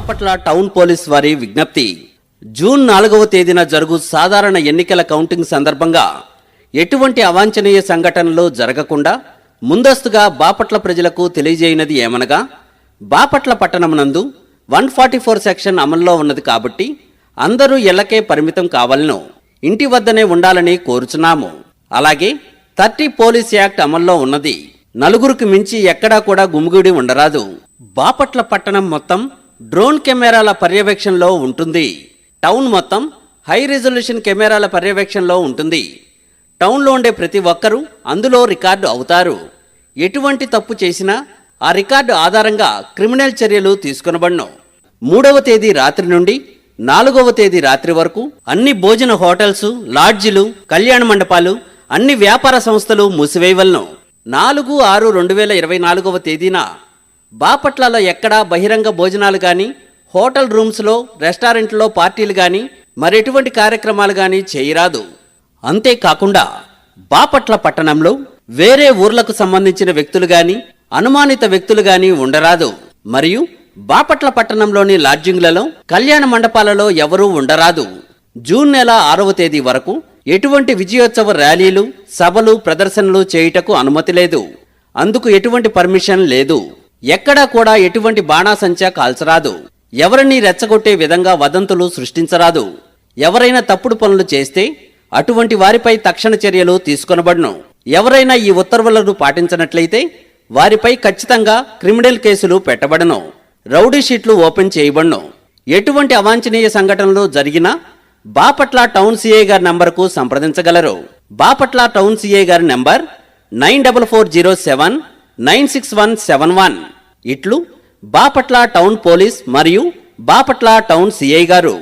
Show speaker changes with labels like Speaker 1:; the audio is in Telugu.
Speaker 1: బాపట్ల టౌన్ పోలీస్ వారి విజ్ఞప్తి. జూన్ నాలుగవ తేదీన జరుగు సాధారణ ఎన్నికల కౌంటింగ్ సందర్భంగా ఎటువంటి అవాంఛనీయ సంఘటనలు జరగకుండా ముందస్తుగా బాపట్ల ప్రజలకు తెలియజేయనది ఏమనగా బాపట్ల పట్టణమునందు వన్ ఫార్టీ ఫోర్ సెక్షన్ అమల్లో ఉన్నది కాబట్టి అందరూ ఇళ్ళకే పరిమితం కావాలను. ఇంటి వద్దనే ఉండాలని కోరుచున్నాము. అలాగే థర్టీ పోలీస్ యాక్ట్ అమల్లో ఉన్నది. నలుగురికి మించి ఎక్కడా కూడా గుమిగూడి ఉండరాదు. బాపట్ల పట్టణం మొత్తం డ్రోన్ కెమెరాల పర్యవేక్షణలో ఉంటుంది. టౌన్ మొత్తం హై రిజల్యూషన్ కెమెరాల పర్యవేక్షణలో ఉంటుంది. టౌన్లో ఉండే ప్రతి ఒక్కరూ అందులో రికార్డు అవుతారు. ఎటువంటి తప్పు చేసినా ఆ రికార్డు ఆధారంగా క్రిమినల్ చర్యలు తీసుకొనబడను. మూడవ తేదీ రాత్రి నుండి నాలుగవ తేదీ రాత్రి వరకు అన్ని భోజన హోటల్స్ లాడ్జిలు కళ్యాణ మండపాలు అన్ని వ్యాపార సంస్థలు మూసివేయవలను. నాలుగు ఆరు రెండు వేల ఇరవై నాలుగవ తేదీన బాపట్లలో ఎక్కడా బహిరంగ భోజనాలు కానీ హోటల్ రూమ్స్లో రెస్టారెంట్లో పార్టీలు కానీ మరెటువంటి కార్యక్రమాలు కానీ చేయరాదు. అంతేకాకుండా బాపట్ల పట్టణంలో వేరే ఊర్లకు సంబంధించిన వ్యక్తులు గాని అనుమానిత వ్యక్తులు గాని ఉండరాదు. మరియు బాపట్ల పట్టణంలోని లాడ్జింగ్లలో కళ్యాణ మండపాలలో ఎవరూ ఉండరాదు. జూన్ నెల ఆరవ తేదీ వరకు ఎటువంటి విజయోత్సవ ర్యాలీలు సభలు ప్రదర్శనలు చేయుటకు అనుమతి లేదు. అందుకు ఎటువంటి పర్మిషన్ లేదు. ఎక్కడా కూడా ఎటువంటి బాణాసంచా కాల్చరాదు. ఎవరిని రెచ్చగొట్టే విధంగా వదంతులు సృష్టించరాదు. ఎవరైనా తప్పుడు పనులు చేస్తే అటువంటి వారిపై తక్షణ చర్యలు తీసుకొనబడును. ఎవరైనా ఈ ఉత్తర్వులను పాటించినట్లయితే వారిపై ఖచ్చితంగా క్రిమినల్ కేసులు పెట్టబడను. రౌడీ షీట్లు ఓపెన్ చేయబడును. ఎటువంటి అవాంఛనీయ సంఘటనలు జరిగినా బాపట్ల టౌన్ సిఐ గారి నంబర్కు సంప్రదించగలరు. బాపట్ల టౌన్ సిఐ గారి number nine double four zero seven nine six one seven one. ఇట్లు బాపట్ల టౌన్ పోలీస్ మరియు బాపట్ల టౌన్ సిఐ గారు.